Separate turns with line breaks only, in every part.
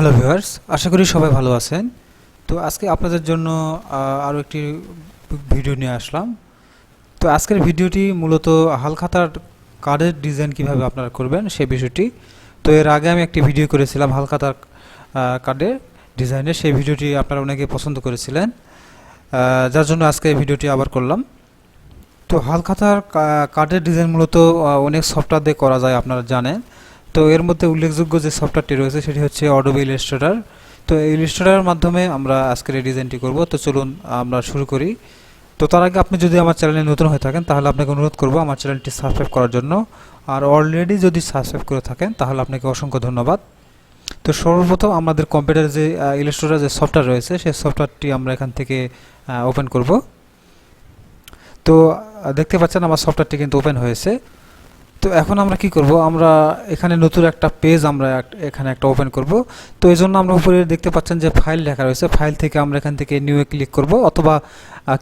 Hello viewers আশা করি সবাই ভালো আছেন। তো আজকে আপনাদের জন্য আরও একটি ভিডিও নিয়ে আসলাম। তো আজকের ভিডিওটি মূলত হালখাতার কার্ডের ডিজাইন কীভাবে আপনারা করবেন সেই বিষয়টি। তো এর আগে আমি একটি ভিডিও করেছিলাম হালখাতার কার্ডের ডিজাইনের। সেই ভিডিওটি আপনারা অনেকে পছন্দ করেছিলেন। যার জন্য আজকে ভিডিওটি আবার করলাম। তো হালখাতার কার্ডের ডিজাইন মূলত অনেক সফটওয়্যার দিয়ে করা যায়, আপনারা জানেন। তো এর মধ্যে উল্লেখযোগ্য যে সফটওয়্যারটি রয়েছে সেটি হচ্ছে অডোবি ইলাস্ট্রেটর তো এই ইলাস্ট্রেটরের মাধ্যমে আমরা আজকের এই ডিজাইনটি করব। তো চলুন আমরা শুরু করি। তো তার আগে আপনি যদি আমার চ্যানেলে নতুন হয়ে থাকেন, তাহলে আপনাকে অনুরোধ করব আমার চ্যানেলটি সাবস্ক্রাইব করার জন্য। আর অলরেডি যদি সাবস্ক্রাইব করে থাকেন, তাহলে আপনাকে অসংখ্য ধন্যবাদ। তো সর্বপ্রথম আমাদের কম্পিউটারে যে ইলাস্ট্রেটর যে সফটওয়্যার রয়েছে, সেই সফটওয়্যারটি আমরা এখান থেকে ওপেন করব। তো দেখতে পাচ্ছেন আমার সফটওয়্যারটি কিন্তু ওপেন হয়েছে। তো এখন আমরা কি করব? আমরা এখানে নতুন একটা পেজ আমরা এখানে একটা ওপেন করব। তো এই জন্য আমরা উপরে দেখতে পাচ্ছেন যে ফাইল লেখা রয়েছে। ফাইল থেকে আমরা এখান থেকে নিউয়ে ক্লিক করব অথবা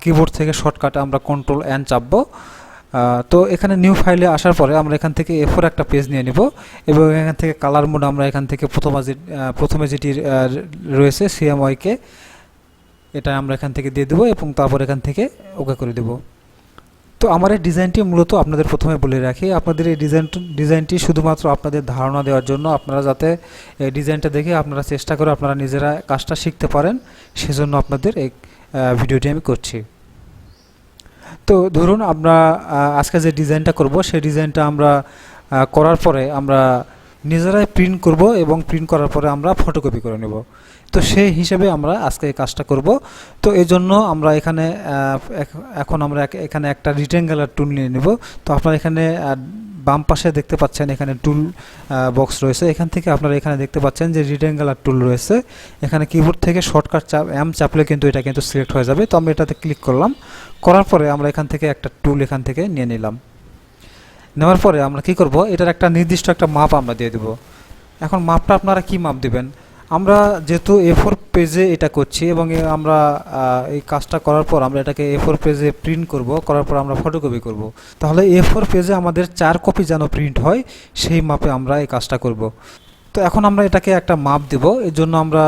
কিবোর্ড থেকে শর্টকাটে আমরা কন্ট্রোল এন চাপবো। তো এখানে নিউ ফাইলে আসার পরে আমরা এখান থেকে এফোর একটা পেজ নিয়ে নিব এবং এখান থেকে কালার মোড আমরা এখান থেকে প্রথমে যে প্রথমে যেটি রয়েছে সিএমওয়াইকে এটা আমরা এখান থেকে দিয়ে দেবো এবং তারপর এখান থেকে ওকে করে দেবো। তো আমার এই ডিজাইনটি মূলত আপনাদের প্রথমে বলে রাখি। আপনাদের এই ডিজাইন ডিজাইনটি শুধুমাত্র আপনাদের ধারণা দেওয়ার জন্য। আপনারা যাতে এই ডিজাইনটা দেখে আপনারা চেষ্টা করে আপনারা নিজেরা কাজটা শিখতে পারেন, সেজন্য আপনাদের এই ভিডিওটি আমি করছি। তো ধরুন আমরা আজকে যে ডিজাইনটা করব, সেই ডিজাইনটা আমরা করার পরে আমরা নিজেরাই প্রিন্ট করব এবং প্রিন্ট করার পরে আমরা ফটোকপি করে নেব। তো সেই হিসেবে আমরা আজকে এই কাজটা করব। তো এই জন্য আমরা এখানে এখন আমরা এখানে একটা রিটেঙ্গেলার টুল নিয়ে নেব। তো আপনারা এখানে বাম পাশে দেখতে পাচ্ছেন এখানে টুল বক্স রয়েছে। এখান থেকে আপনারা এখানে দেখতে পাচ্ছেন যে রিটেঙ্গেলার টুল রয়েছে। এখানে কিবোর্ড থেকে শর্টকাট চাপ অ্যাম চাপলে কিন্তু এটা কিন্তু সিলেক্ট হয়ে যাবে। তো আমরা এটাতে ক্লিক করলাম। করার পরে আমরা এখান থেকে একটা টুল এখান থেকে নিয়ে নিলাম। নেওয়ার পরে আমরা কি করব? এটার একটা নির্দিষ্ট একটা মাপ আমরা দিয়ে দেব। এখন মাপটা আপনারা কি মাপ দিবেন? আমরা যেহেতু এ ফোর পেজে এটা করছি এবং আমরা এই কাজটা করার পর আমরা এটাকে এ ফোর পেজে প্রিন্ট করব, করার পর আমরা ফটোকপি করব। তাহলে এ ফোর পেজে আমাদের চার কপি যেন প্রিন্ট হয়, সেই মাপে আমরা এই কাজটা করব। তো এখন আমরা এটাকে একটা মাপ দেব, এর জন্য আমরা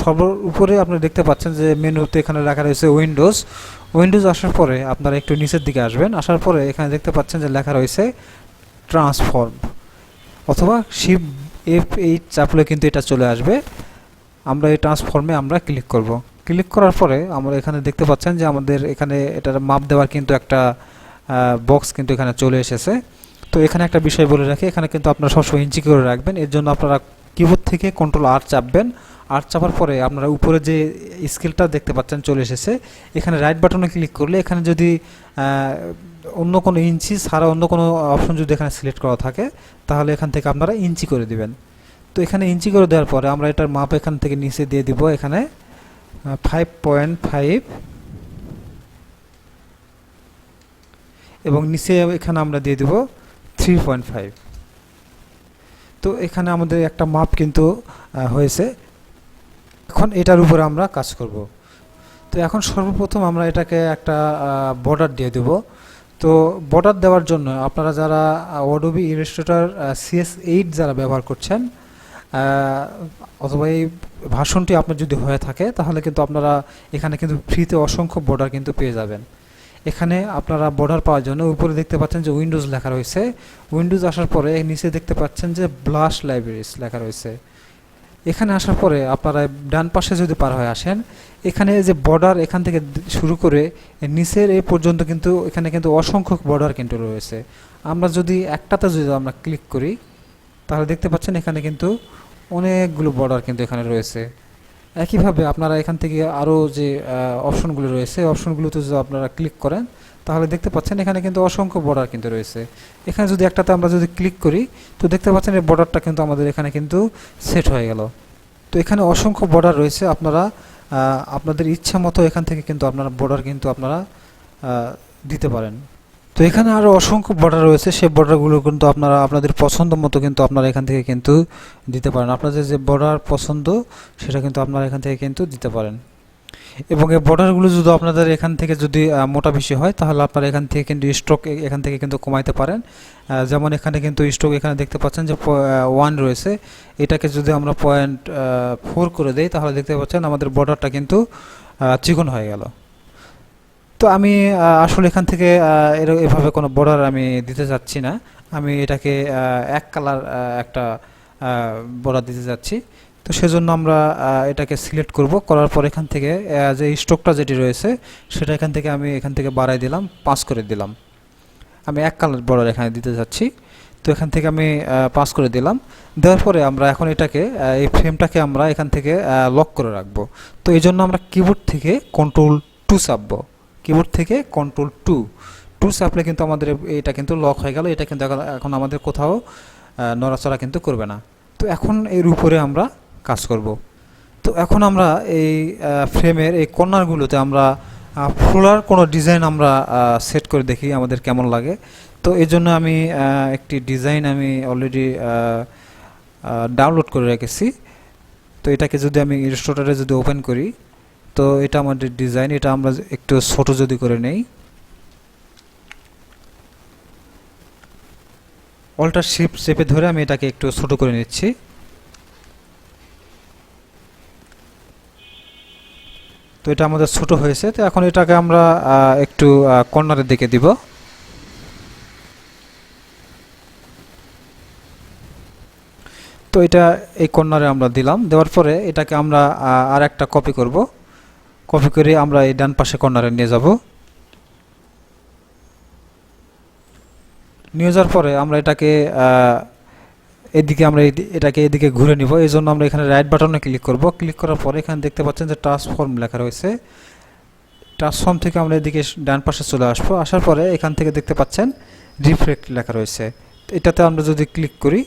সর্ব, উপরে আপনি দেখতে পাচ্ছেন যে মেনুতে এখানে লেখা রয়েছে উইন্ডোজ উইন্ডোজ আসার পরে আপনারা একটু নিচের দিকে আসবেন, আসার পরে এখানে দেখতে পাচ্ছেন যে লেখা রয়েছে ট্রান্সফর্ম অথবা শিপ এফ এইট চাপলে কিন্তু এটা চলে আসবে। আমরা এই ট্রান্সফর্মে আমরা ক্লিক করব। ক্লিক করার পরে আমরা এখানে দেখতে পাচ্ছেন যে আমাদের এখানে এটার মাপ দেওয়ার কিন্তু একটা বক্স কিন্তু এখানে চলে এসেছে। তো এখানে একটা বিষয় বলে রাখি, এখানে কিন্তু আপনারা সবসময় ইঞ্চি করে রাখবেন। এর জন্য আপনারা কিবোর্ড থেকে কন্ট্রোল আর চাপবেন। আর চাপার পরে আপনারা উপরে যে স্কেলটা দেখতে পাচ্ছেন চলে এসেছে। এখানে রাইট বাটনে ক্লিক করলে এখানে যদি অন্য কোনো ইঞ্চি ছাড়া অন্য কোনো অপশন যদি এখানে সিলেক্ট করা থাকে, তাহলে এখান থেকে আপনারা ইঞ্চি করে দিবেন। তো এখানে ইঞ্চি করে দেওয়ার পরে আমরা এটার মাপ এখান থেকে নিচে দিয়ে দিব এখানে ফাইভ পয়েন্ট ফাইভ এবং নিচে এখানে আমরা দিয়ে দিব থ্রি পয়েন্ট ফাইভ তো এখানে আমাদের একটা মাপ কিন্তু হয়েছে। এখন এটার উপরে আমরা কাজ করব। তো এখন সর্বপ্রথম আমরা এটাকে একটা বর্ডার দিয়ে দেব। তো বর্ডার দেওয়ার জন্য আপনারা যারা ওডোবি ইলাস্ট্রেটর সিএস এইট যারা ব্যবহার করছেন অথবা এই ভাষণটি আপনার যদি হয়ে থাকে, তাহলে কিন্তু আপনারা এখানে কিন্তু ফ্রিতে অসংখ্য বর্ডার কিন্তু পেয়ে যাবেন। এখানে আপনারা বর্ডার পাওয়ার জন্য উপরে দেখতে পাচ্ছেন যে উইন্ডোজ লেখা রয়েছে। উইন্ডোজ আসার পরে নিচে দেখতে পাচ্ছেন যে ব্লাশ লাইব্রেরিজ লেখা রয়েছে। এখানে আসার পরে আপনারা ডান পাশে যদি পার হয়ে আসেন এখানে যে বর্ডার এখান থেকে শুরু করে নিচের এ পর্যন্ত কিন্তু এখানে কিন্তু অসংখ্য বর্ডার কিন্তু রয়েছে। আমরা যদি একটাতে যদি আমরা ক্লিক করি, তাহলে দেখতে পাচ্ছেন এখানে কিন্তু অনেকগুলো বর্ডার কিন্তু এখানে রয়েছে। একইভাবে আপনারা এখান থেকে আরও যে অপশনগুলো রয়েছে অপশনগুলোতে যদি আপনারা ক্লিক করেন, তাহলে দেখতে পাচ্ছেন এখানে কিন্তু অসংখ্য বর্ডার কিন্তু রয়েছে। এখানে যদি একটাতে আমরা যদি ক্লিক করি, তো দেখতে পাচ্ছেন এই বর্ডারটা কিন্তু আমাদের এখানে কিন্তু সেট হয়ে গেল। তো এখানে অসংখ্য বর্ডার রয়েছে, আপনারা আপনাদের ইচ্ছা মতো এখান থেকে কিন্তু আপনারা বর্ডার কিন্তু আপনারা দিতে পারেন। তো এখানে আরও অসংখ্য বর্ডার রয়েছে। সেই বর্ডারগুলো কিন্তু আপনারা, আপনাদের পছন্দ মতো কিন্তু আপনারা এখান থেকে কিন্তু দিতে পারেন। আপনাদের যে বর্ডার পছন্দ, সেটা কিন্তু আপনারা এখান থেকে কিন্তু দিতে পারেন। এবং এই বর্ডারগুলো যদি আপনাদের এখান থেকে যদি মোটা বেশি হয়, তাহলে আপনারা এখান থেকে কিন্তু স্ট্রোক এখান থেকে কিন্তু কমাইতে পারেন। যেমন এখানে কিন্তু স্ট্রোক এখানে দেখতে পাচ্ছেন যে ওয়ান রয়েছে। এটাকে যদি আমরা পয়েন্ট ফোর করে দেই, তাহলে দেখতে পাচ্ছেন আমাদের বর্ডারটা কিন্তু চিকন হয়ে গেল। তো আমি আসলে এখান থেকে এভাবে কোনো বর্ডার আমি দিতে যাচ্ছি না। আমি এটাকে এক কালার একটা বর্ডার দিতে যাচ্ছি। তো সেজন্য আমরা এটাকে সিলেক্ট করব। করার পর এখান থেকে যে স্ট্রোকটা যেটি রয়েছে, সেটা এখান থেকে আমি এখান থেকে বাড়াই দিলাম পাঁচ করে দিলাম। আমি এক কালার বর্ডার এখানে দিতে যাচ্ছি। তো এখান থেকে আমি পাস করে দিলাম। দেওয়ার পরে আমরা এখন এটাকে এই ফ্রেমটাকে আমরা এখান থেকে লক করে রাখব। তো এই জন্য আমরা কিবোর্ড থেকে কন্ট্রোল টু চাপবো। কিবোর্ড থেকে কন্ট্রোল টু টু চাপলে কিন্তু আমাদের এটা কিন্তু লক হয়ে গেল। এটা কিন্তু এখন আমাদের কোথাও নড়াচড়া কিন্তু করবে না। তো এখন এর উপরে আমরা কাজ করব। তো এখন আমরা এই ফ্রেমের এই কর্নারগুলোতে আমরা ফ্লোরার কোনো ডিজাইন আমরা সেট করে দেখি আমাদের কেমন লাগে। তো এই জন্য আমি একটি ডিজাইন আমি অলরেডি ডাউনলোড করে রেখেছি। তো এটাকে যদি আমি ইনস্টোটারে যদি ওপেন করি, তো এটা আমাদের ডিজাইন এটা আমরা একটু ছোট যদি করে নেই। অল্টার শিফট চেপে ধরে আমি এটাকে একটু ছোট করে নিচ্ছি। তো এটা আমাদের ছোট হয়েছে, তো এখন এটাকে আমরা একটু কর্নারের দিকে দিব। তো এটা এই কর্নারে আমরা দিলাম, দেওয়ার পরে এটাকে আমরা আর একটা কপি করব। কপি করে আমরা এই ডান পাশে কর্নারে নিয়ে যাব। নিয়ে যাওয়ার পরে আমরা এটাকে এদিকে আমরা এটাকে এদিকে ঘুরে নিব। এই জন্য আমরা এখানে রাইট বাটনে ক্লিক করব। ক্লিক করার পরে এখানে দেখতে পাচ্ছেন যে ট্রান্সফর্ম লেখা রয়েছে। ট্রান্সফর্ম থেকে আমরা এদিকে ডান পাশে চলে আসব। আসার পরে এখান থেকে দেখতে পাচ্ছেন রিফ্লেক্ট লেখা রয়েছে। এটাতে আমরা যদি ক্লিক করি,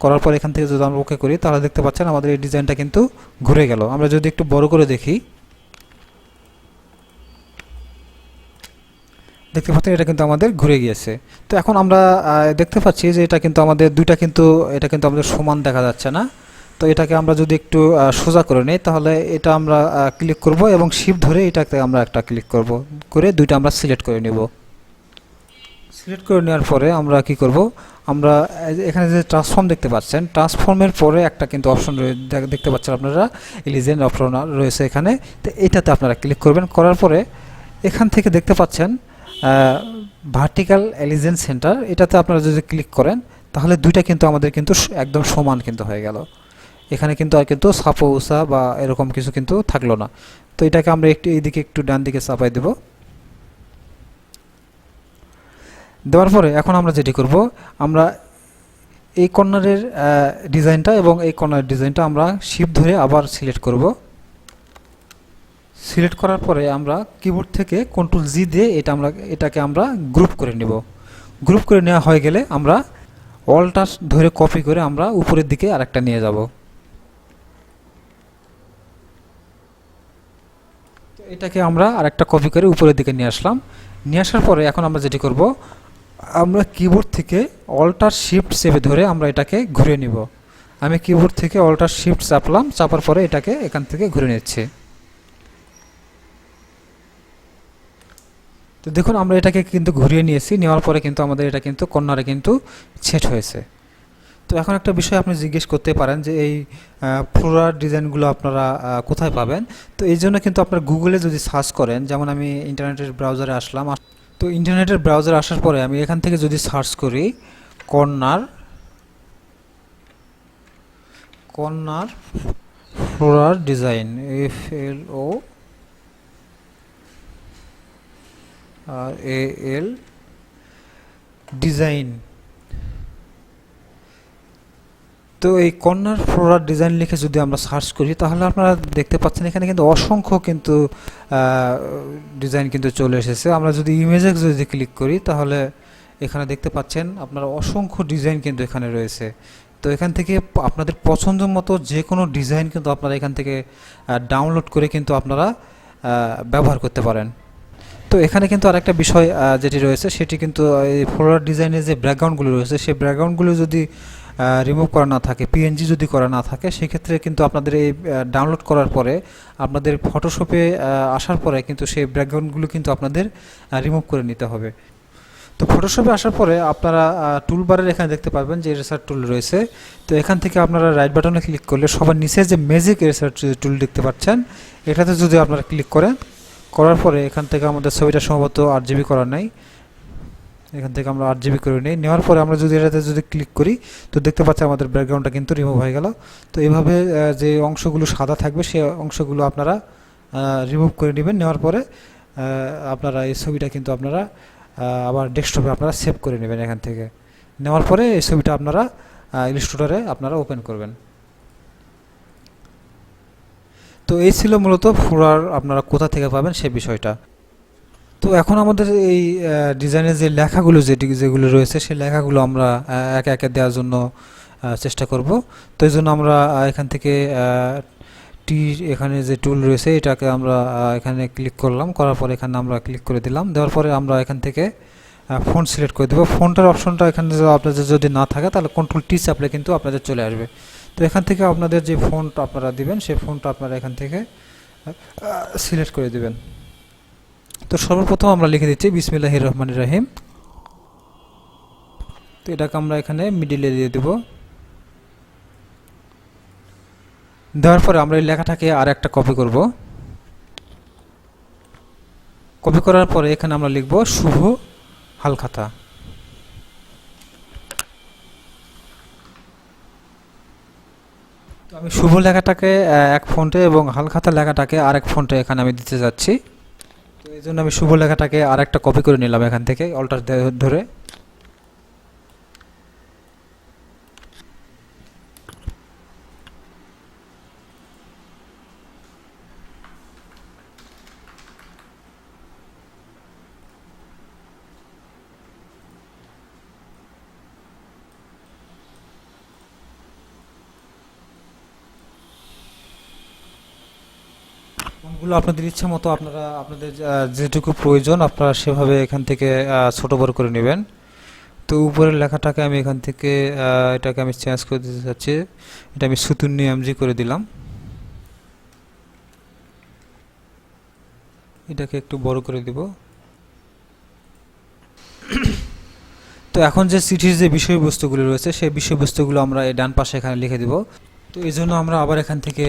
করার পর এখান থেকে যদি আমরা ওকে করি, তাহলে দেখতে পাচ্ছেন আমাদের এই ডিজাইনটা কিন্তু ঘুরে গেল। আমরা যদি একটু বড় করে দেখি দেখতে পাচ্ছেন, এটা কিন্তু আমাদের ঘুরে গিয়েছে। তো এখন আমরা দেখতে পাচ্ছি যে এটা কিন্তু আমাদের, দুইটা কিন্তু, এটা কিন্তু আমাদের সমান দেখা যাচ্ছে না। তো এটাকে আমরা যদি একটু সোজা করে নিই, তাহলে এটা আমরা ক্লিক করব এবং শিপ ধরে এটাকে আমরা একটা ক্লিক করব। করে দুইটা আমরা সিলেক্ট করে নেব। সিলেক্ট করে নেওয়ার পরে আমরা কি করব? আমরা, এখানে যে ট্রান্সফর্ম দেখতে পাচ্ছেন ট্রান্সফর্মের পরে একটা কিন্তু অপশন দেখতে পাচ্ছেন আপনারা এলিজেন্ট অপশন রয়েছে এখানে। তো এটাতে আপনারা ক্লিক করবেন। করার পরে এখান থেকে দেখতে পাচ্ছেন ভার্টিক্যাল এলিজেন্স সেন্টার এটাতে আপনারা যদি ক্লিক করেন, তাহলে দুইটা কিন্তু আমাদের কিন্তু একদম সমান কিন্তু হয়ে গেল। এখানে কিন্তু আর কিন্তু সাপো উষা বা এরকম কিছু কিন্তু থাকল না। তো এটাকে আমরা একটু এইদিকে একটু ডান দিকে চাপাই দেব। দেওয়ার পরে এখন আমরা যেটি করব, আমরা এই কর্নারের ডিজাইনটা এবং এই কর্নারের ডিজাইনটা আমরা শিপ ধরে আবার সিলেক্ট করব। সিলেক্ট করার পরে আমরা কিবোর্ড থেকে কন্ট্রোল জি দিয়ে এটা আমরা, এটাকে আমরা গ্রুপ করে নেব। গ্রুপ করে নেওয়া হয়ে গেলে আমরা অলটা ধরে কপি করে আমরা উপরের দিকে আরেকটা নিয়ে যাব। এটাকে আমরা আরেকটা কপি করে উপরের দিকে নিয়ে আসলাম। নিয়ে আসার পরে এখন আমরা যেটি করব, আমরা কিবোর্ড থেকে অল্টার শিফট চেপে ধরে আমরা এটাকে ঘুরে নিব। আমি কিবোর্ড থেকে অল্টার শিফট চাপলাম, চাপার পরে এটাকে এখান থেকে ঘুরে নিচ্ছি। তো দেখুন, আমরা এটাকে কিন্তু ঘুরিয়ে নিয়েছি। নেওয়ার পরে কিন্তু আমাদের এটা কিন্তু কর্নারে কিন্তু সেট হয়েছে। তো এখন একটা বিষয় আপনি জিজ্ঞেস করতে পারেন যে এই ফ্লোরার ডিজাইনগুলো আপনারা কোথায় পাবেন? তো এই জন্য কিন্তু আপনার গুগলে যদি সার্চ করেন, যেমন আমি ইন্টারনেটের ব্রাউজারে আসলাম তো ইন্টারনেটের ব্রাউজারে আসার পরে আমি এখান থেকে যদি সার্চ করি corner corner floral design F L O R A L design তো এই কর্নার ফ্লোরার ডিজাইন লিখে যদি আমরা সার্চ করি, তাহলে আপনারা দেখতে পাচ্ছেন এখানে কিন্তু অসংখ্য কিন্তু ডিজাইন কিন্তু চলে এসেছে। আমরা যদি ইমেজে যদি ক্লিক করি, তাহলে এখানে দেখতে পাচ্ছেন আপনারা অসংখ্য ডিজাইন কিন্তু এখানে রয়েছে। তো এখান থেকে আপনাদের পছন্দ মতো যে কোনো ডিজাইন কিন্তু আপনারা এখান থেকে ডাউনলোড করে কিন্তু আপনারা ব্যবহার করতে পারেন। তো এখানে কিন্তু আরেকটা বিষয় যেটি রয়েছে, সেটি কিন্তু এই ফ্লোরার ডিজাইনের যে ব্যাকগ্রাউন্ডগুলো রয়েছে, সেই ব্যাকগ্রাউন্ডগুলো যদি রিমুভ করা না থাকে পিএনজি যদি করা না থাকে, সেক্ষেত্রে কিন্তু আপনাদের এই ডাউনলোড করার পরে, আপনাদের ফটোশপে আসার পরে কিন্তু সেই ব্যাকগ্রাউন্ডগুলো কিন্তু আপনাদের রিমুভ করে নিতে হবে। তো ফটোশপে আসার পরে আপনারা টুল টুলবারের এখানে দেখতে পারবেন যে এরেসার টুল রয়েছে। তো এখান থেকে আপনারা রাইট বাটনে ক্লিক করলে সবার নিচে যে ম্যাজিক এরেসার টুল দেখতে পাচ্ছেন, এটাতে যদি আপনারা ক্লিক করেন করার পরে এখান থেকে আমাদের ছবিটা সম্ভবত আট জিবি করা নাই। এখান থেকে আমরা আট জিবি করে নিই। নেওয়ার পরে আমরা যদি এটাতে যদি ক্লিক করি তো দেখতে পাচ্ছি আমাদের ব্যাকগ্রাউন্ডটা কিন্তু রিমুভ হয়ে গেল। তো এইভাবে আহ, যে অংশগুলো সাদা থাকবে সেই অংশগুলো আপনারা রিমুভ করে নেবেন। নেওয়ার পরে আপনারা এই ছবিটা কিন্তু আপনারা আবার ডেস্কটপে আপনারা সেভ করে নেবেন এখান থেকে। নেওয়ার পরে এই ছবিটা আপনারা ইলিস্ট্রেটরে আপনারা ওপেন করবেন। তো এই ছিল মূলত ফুরার আপনারা কোথা থেকে পাবেন সেই বিষয়টা। তো এখন আমাদের এই ডিজাইনের যে লেখাগুলো যেটি, যেগুলো রয়েছে সেই লেখাগুলো আমরা একে একে দেওয়ার জন্য চেষ্টা করব। তো এই জন্য আমরা এখান থেকে টি, এখানে যে টুল রয়েছে এটাকে আমরা এখানে ক্লিক করলাম। করার পরে এখানে আমরা ক্লিক করে দিলাম। দেওয়ার পরে আমরা এখান থেকে ফোন সিলেক্ট করে দেবো। ফোনটার অপশনটা এখানে আপনাদের যদি না থাকে তাহলে কন্ট্রোল টি চাপলে কিন্তু আপনাদের চলে আসবে। তো এখান থেকে আপনাদের যে ফোনটা আপনারা দিবেন, সেই ফোনটা আপনারা এখান থেকে সিলেক্ট করে দিবেন। তো সর্বপ্রথম আমরা লিখে দিচ্ছি, বিসমিল্লাহির রহমান রাহিম। তো এটাকে আমরা এখানে মিডিলে দিয়ে দেব। দেওয়ার পরে আমরা এই লেখাটাকে আর একটা কপি করব। কপি করার পরে এখানে আমরা লিখব, শুভ হালখাতা। আমি শুভ লেখাটাকে এক ফন্টে এবং হালখাতা লেখাটাকে আরেক ফন্টে এখানে আমি দিতে যাচ্ছি। তো এই জন্য আমি শুভ লেখাটাকে আর একটা কপি করে নিলাম এখান থেকে অল্টার ধরে। ফোনগুলো আপনাদের ইচ্ছা মতো আপনারা আপনাদের যেটুকু প্রয়োজন আপনারা সেভাবে এখান থেকে ছোট বড় করে নেবেন। তো উপরের লেখাটাকে আমি এখান থেকে এটাকে আমি চেঞ্জ করে দিতে চাচ্ছি। এটা আমি সুতুন্নি এমজি করে দিলাম। এটাকে একটু বড় করে দিব। তো এখন যে চিঠির যে বিষয়বস্তুগুলো রয়েছে, সেই বিষয়বস্তুগুলো আমরা এই ডান পাশে এখানে লিখে দিব। তো এই জন্য আমরা আবার এখান থেকে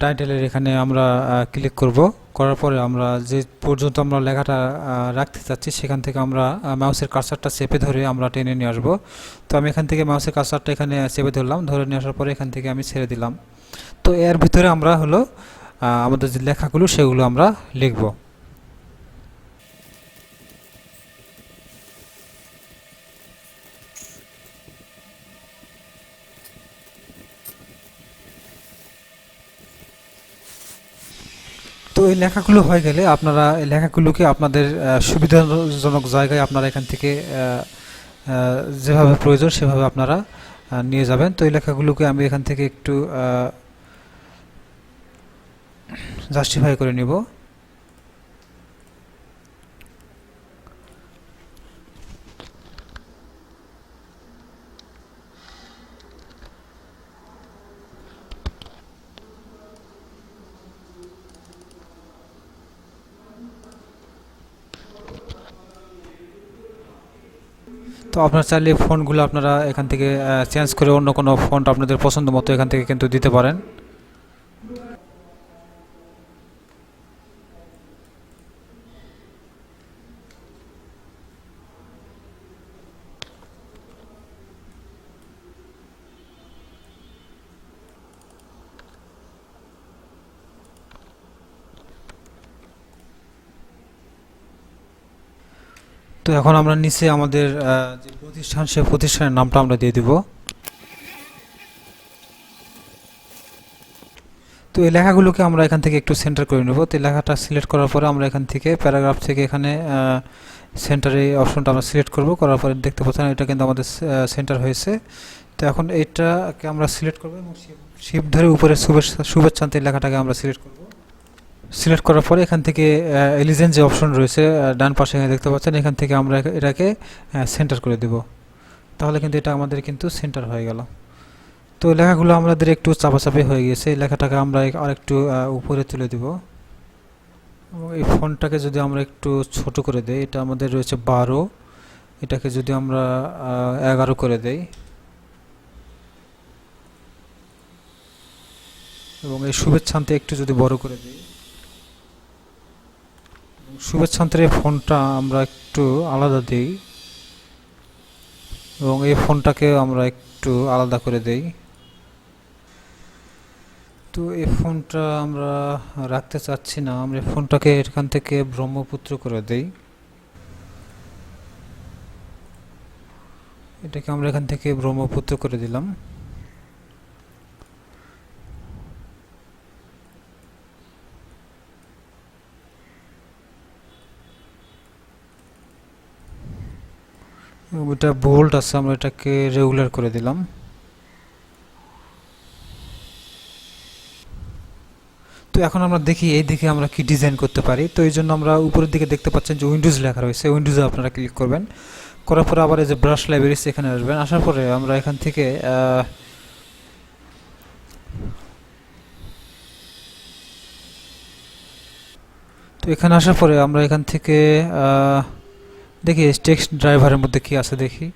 টাইটেলের এখানে আমরা ক্লিক করব। করার পরে আমরা যে পর্যন্ত আমরা লেখাটা রাখতে চাচ্ছি, সেখান থেকে আমরা মাউসের কার্সারটা চেপে ধরে আমরা টেনে নিয়ে আসব। তো আমি এখান থেকে মাউসের কার্সারটা এখানে চেপে ধরলাম। ধরে নিয়ে আসার পরে এখান থেকে আমি ছেড়ে দিলাম। তো এর ভিতরে আমরা হলো আমাদের যে লেখাগুলো, সেগুলো আমরা লিখব। তো এই লেখাগুলো হয়ে গেলে আপনারা এই লেখাগুলোকে আপনাদের সুবিধাজনক জায়গায় আপনারা এখান থেকে যেভাবে প্রয়োজন সেভাবে আপনারা নিয়ে যাবেন। তো এই লেখাগুলোকে আমি এখান থেকে একটু জাস্টিফাই করে নিব। তো আপনারা চাইলে ফোনগুলো আপনারা এখান থেকে চেঞ্জ করে অন্য কোনো ফোনটা আপনাদের পছন্দ মতো এখান থেকে কিন্তু দিতে পারেন। তো এখন আমরা নিচে আমাদের যে প্রতিষ্ঠান, সে প্রতিষ্ঠানের নামটা আমরা দিয়ে দিব। তো এই লেখাগুলোকে আমরা এখান থেকে একটু সেন্টার করে নেব। তো লেখাটা সিলেক্ট করার পরে আমরা এখান থেকে প্যারাগ্রাফ থেকে এখানে সেন্টারে অপশনটা আমরা সিলেক্ট করব। করার পরে দেখতে পাচ্ছেন এটা কিন্তু আমাদের সেন্টার হয়েছে। তো এখন এইটাকে আমরা সিলেক্ট করব এবং শিপ ধরে উপরে শুভেচ্ছা, শুভেচ্ছান্ত এই লেখাটাকে আমরা সিলেক্ট করব। সিলেক্ট করার পরে এখান থেকে এলিজেন্ট যে অপশন রয়েছে ডান পাশে এখানে দেখতে পাচ্ছেন, এখান থেকে আমরা এটাকে সেন্টার করে দেব। তাহলে কিন্তু এটা আমাদের কিন্তু সেন্টার হয়ে গেল। তো লেখাগুলো আমাদের একটু চাপাচাপি হয়ে গেছে এই লেখাটাকে আমরা আর একটু উপরে তুলে দিব। এই ফোনটাকে যদি আমরা একটু ছোট করে দেই, এটা আমাদের রয়েছে বারো। এটাকে যদি আমরা এগারো করে দেই। এবং এই শুভেচ্ছান্তে একটু যদি বড় করে দিই। এবং শুভেচ্ছান্তের এই ফোনটা আমরা একটু আলাদা দিই। এবং এই ফোনটাকে আমরা একটু আলাদা করে দেই। তো এই ফোনটা আমরা রাখতে চাচ্ছি না। আমরা এই ফোনটাকে এখান থেকে ব্রহ্মপুত্র করে দেই। এটাকে আমরা এখান থেকে ব্রহ্মপুত্র করে দিলাম। এটা বোল্ট আছে, আমরা এটাকে রেগুলার করে দিলাম। তো এখন আমরা দেখি এই দিকে আমরা কি ডিজাইন করতে পারি। তো এই জন্য আমরা উপরের দিকে দেখতে পাচ্ছেন যে উইন্ডোজ লেখা রয়েছে উইন্ডোজে আপনারা ক্লিক করবেন। করার পরে আবার এই যে ব্রাশ লাইব্রেরিস এখানে আসবেন। আসার পরে আমরা এখান থেকে তো এখানে আসার পরে আমরা এখান থেকে দেখি টেক্সট ড্রাইভারের মধ্যে কি আছে দেখি।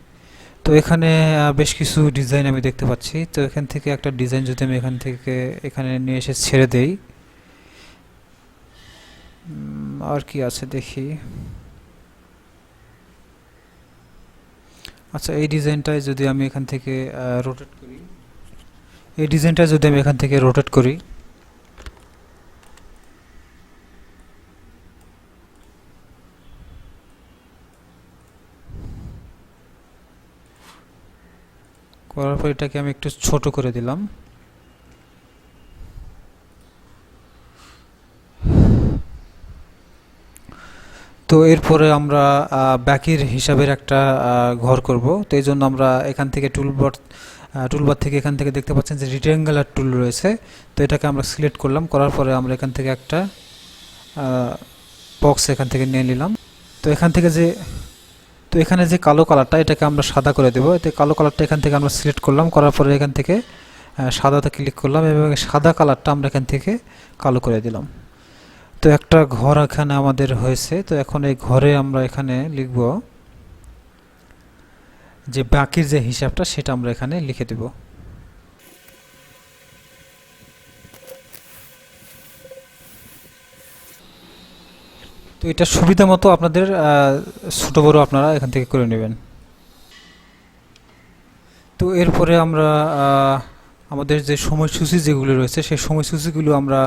তো এখানে বেশ কিছু ডিজাইন আমি দেখতে পাচ্ছি। তো এখান থেকে একটা ডিজাইন যদি আমি এখান থেকে, এখানে নিয়ে এসে ছেড়ে দেই। আর কি আছে দেখি। আচ্ছা এই ডিজাইনটাই যদি আমি এখান থেকে রোটেট করি। এই ডিজাইনটা যদি আমি এখান থেকে রোটেট করি করার পর এটাকে আমি একটু ছোট করে দিলাম। তো এরপরে আমরা ব্যাকির হিসাবের একটা ঘর করব। তো এই জন্য আমরা এখান থেকে টুলবার টুলবার থেকে এখান থেকে দেখতে পাচ্ছেন যে রিটেঙ্গুলার টুল রয়েছে। তো এটাকে আমরা সিলেক্ট করলাম। করার পরে আমরা এখান থেকে একটা বক্স এখান থেকে নিয়ে নিলাম। তো এখান থেকে যে তো এখানে যে কালো কালারটা এটাকে আমরা সাদা করে দেবো। এতে কালো কালারটা এখান থেকে আমরা সিলেক্ট করলাম, করার পরে এখান থেকে সাদাতে ক্লিক করলাম এবং সাদা কালারটা আমরা এখান থেকে কালো করে দিলাম। তো একটা ঘর এখানে আমাদের হয়েছে। তো এখন এই ঘরে আমরা এখানে লিখব যে বাকির যে হিসাবটা, সেটা আমরা এখানে লিখে দেব। তো এটা সুবিধা মতো আপনাদের ছোট বড় আপনারা এখান থেকে করে নেবেন। তো এরপরে আমরা আমাদের যে সময়সূচি যেগুলো রয়েছে, সেই সময়সূচিগুলো আমরা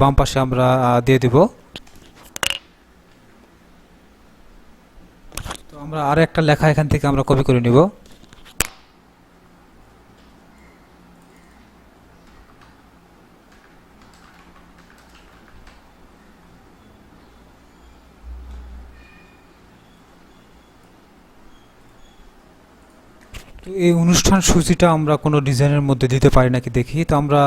বাম পাশে আমরা দিয়ে দেব। তো আমরা আর একটা লেখা এখান থেকে আমরা কপি করে নিব। তো এই অনুষ্ঠান সূচিটা আমরা কোনো ডিজাইনের মধ্যে দিতে পারি নাকি দেখি? তো আমরা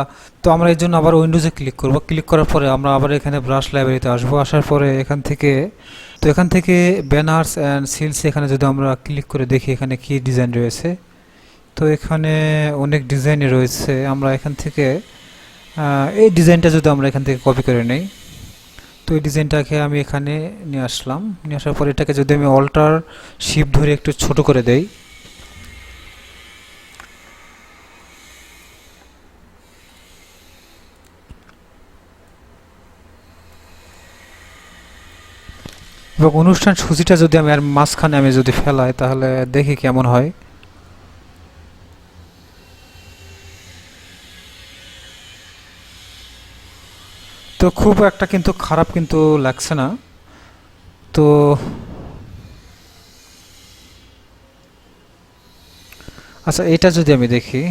তো আমরা এর জন্য আবার উইন্ডোজে ক্লিক করব। ক্লিক করার পরে আমরা আবার এখানে ব্রাশ লাইব্রেরিতে আসব। আসার পরে এখান থেকে, তো এখান থেকে ব্যানার্স অ্যান্ড সিলস এখানে যদি আমরা ক্লিক করে দেখি এখানে কি ডিজাইন রয়েছে। তো এখানে অনেক ডিজাইনই রয়েছে। আমরা এখান থেকে এই ডিজাইনটা যদি আমরা এখান থেকে কপি করে নেই, তো এই ডিজাইনটাকে আমি এখানে নিয়ে আসলাম। নিয়ে আসার পরে এটাকে যদি আমি অল্টার শিপ ধরে একটু ছোট করে দেই এবং অনুষ্ঠান সূচিটা যদি আমি আর মাঝখানে আমি যদি ফেলাই, তাহলে দেখি কেমন হয়। তো খুব একটা কিন্তু খারাপ কিন্তু লাগছে না। তো আচ্ছা এটা যদি আমি দেখি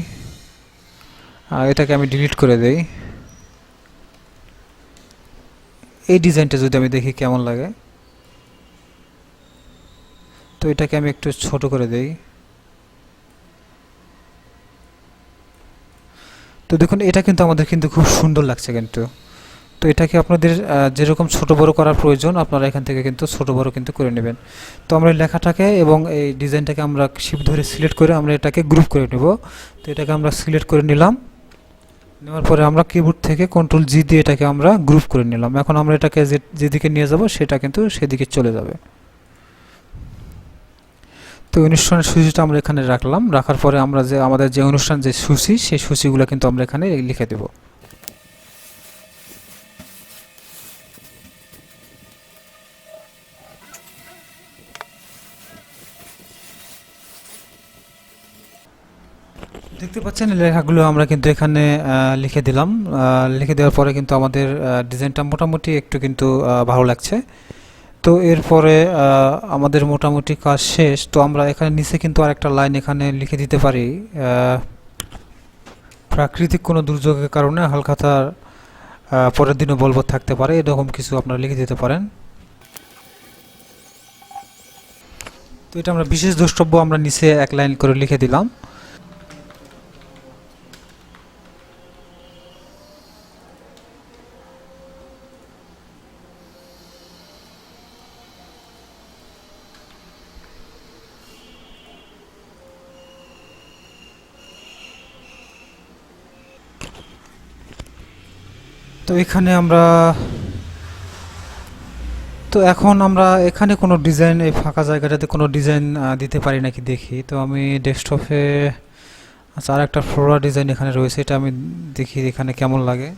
এটাকে আমি ডিলিট করে দেই। এই ডিজাইনটা যদি আমি দেখি কেমন লাগে। এটাকে আমি একটু ছোট করে দেই। তো দেখুন, এটা কিন্তু আমাদের কিন্তু খুব সুন্দর লাগছে কিন্তু। তো এটাকে আপনাদের যেরকম ছোট বড় করার প্রয়োজন, আপনারা এখান থেকে কিন্তু ছোট বড় কিন্তু করে নেবেন। তো আমরা লেখাটাকে এবং এই ডিজাইনটাকে আমরা শিপ ধরে সিলেক্ট করে আমরা এটাকে গ্রুপ করে নেব। তো এটাকে আমরা সিলেক্ট করে নিলাম। নেওয়ার পরে আমরা কিবোর্ড থেকে কন্ট্রোল জি দিয়ে এটাকে আমরা গ্রুপ করে নিলাম। এখন আমরা এটাকে যেদিকে নিয়ে যাব, সেটা কিন্তু সেদিকে চলে যাবে। তো অনুষ্ঠানের সূচিটা আমরা এখানে রাখলাম। রাখার পরে আমরা যে, আমাদের যে অনুষ্ঠান যে সূচি, সেই সূচিগুলো কিন্তু আমরা এখানে লিখে দেব। দেখতে পাচ্ছেন লেখাগুলো আমরা কিন্তু এখানে লিখে দিলাম। লিখে দেওয়ার পরে কিন্তু আমাদের ডিজাইনটা মোটামুটি একটু কিন্তু ভালো লাগছে। তো এরপরে আমাদের মোটামুটি কাজ শেষ। তো আমরা এখানে নিচে কিন্তু আরেকটা লাইন এখানে লিখে দিতে পারি। প্রাকৃতিক কোনো দুর্যোগের কারণে হালখাতার পরের দিনও বলবৎ থাকতে পারে। এরকম কিছু আপনারা লিখে দিতে পারেন। তো এটা আমরা বিশেষ দ্রষ্টব্য আমরা নিচে এক লাইন করে লিখে দিলাম। তো এখানে আমরা, তো এখন আমরা এখানে কোনো ডিজাইন এই ফাঁকা জায়গাটাতে কোনো ডিজাইন দিতে পারি নাকি দেখি? তো আমি ডেস্কটপে আচ্ছা আর একটা ফ্লোরা ডিজাইন এখানে রয়েছে, এটা আমি দেখি এখানে কেমন লাগে।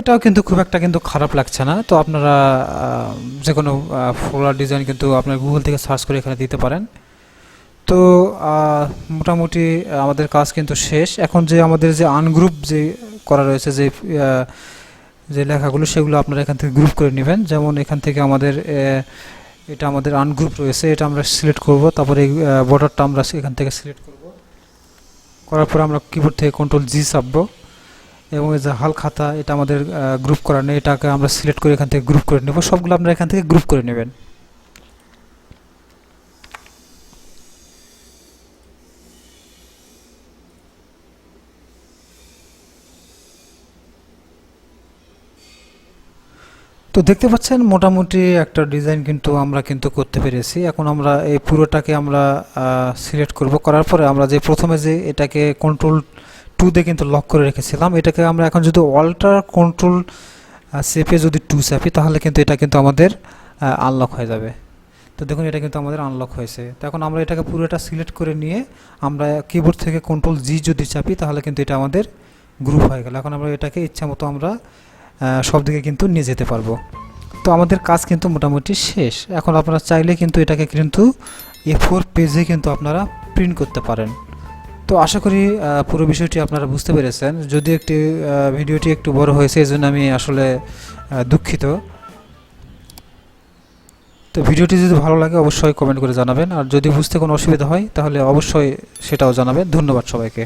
এটাও কিন্তু খুব একটা কিন্তু খারাপ লাগছে না। তো আপনারা যে কোনো ফ্লোরার ডিজাইন কিন্তু আপনার গুগল থেকে সার্চ করে এখানে দিতে পারেন। তো মোটামুটি আমাদের কাজ কিন্তু শেষ। এখন যে আমাদের যে আনগ্রুপ যে করা রয়েছে, যে যে লেখাগুলো, সেগুলো আপনারা এখান থেকে গ্রুপ করে নেবেন। যেমন এখান থেকে আমাদের এটা আমাদের আনগ্রুপ রয়েছে, এটা আমরা সিলেক্ট করব। তারপরে এই বর্ডারটা আমরা এখান থেকে সিলেক্ট করব। করার পর আমরা কিবোর্ড থেকে কন্ট্রোল জি চাপবো। এবং এই যে হাল খাতা, এটা আমাদের গ্রুপ করা নেই, এটাকে আমরা সিলেক্ট করে এখান থেকে গ্রুপ করে নেব। সবগুলো আপনারা এখান থেকে গ্রুপ করে নেবেন। তো দেখতে পাচ্ছেন, মোটামুটি একটা ডিজাইন কিন্তু আমরা কিন্তু করতে পেরেছি। এখন আমরা এই পুরোটাকে আমরা সিলেক্ট করব। করার পরে আমরা যে প্রথমে যে এটাকে কন্ট্রোল টু দিয়ে কিন্তু লক করে রেখেছিলাম। এটাকে আমরা এখন যদি অল্টার কন্ট্রোল চেপে যদি টু চাপি, তাহলে কিন্তু এটা কিন্তু আমাদের আনলক হয়ে যাবে। তো দেখুন, এটা কিন্তু আমাদের আনলক হয়েছে। তো এখন আমরা এটাকে পুরোটা সিলেক্ট করে নিয়ে আমরা কিবোর্ড থেকে কন্ট্রোল জি যদি চাপি, তাহলে কিন্তু এটা আমাদের গ্রুপ হয়ে গেল। এখন আমরা এটাকে ইচ্ছা মতো আমরা সব দিকে কিন্তু নিয়ে যেতে পারব। তো আমাদের কাজ কিন্তু মোটামুটি শেষ। এখন আপনারা চাইলে কিন্তু এটাকে কিন্তু এ ফোর পেজে কিন্তু আপনারা প্রিন্ট করতে পারেন। তো আশা করি পুরো বিষয়টি আপনারা বুঝতে পেরেছেন। যদি একটি ভিডিওটি একটু বড় হয়েছে এই জন্য আমি আসলে দুঃখিত। তো ভিডিওটি যদি ভালো লাগে, অবশ্যই কমেন্ট করে জানাবেন। আর যদি বুঝতে কোনো অসুবিধা হয়, তাহলে অবশ্যই সেটাও জানাবেন। ধন্যবাদ সবাইকে।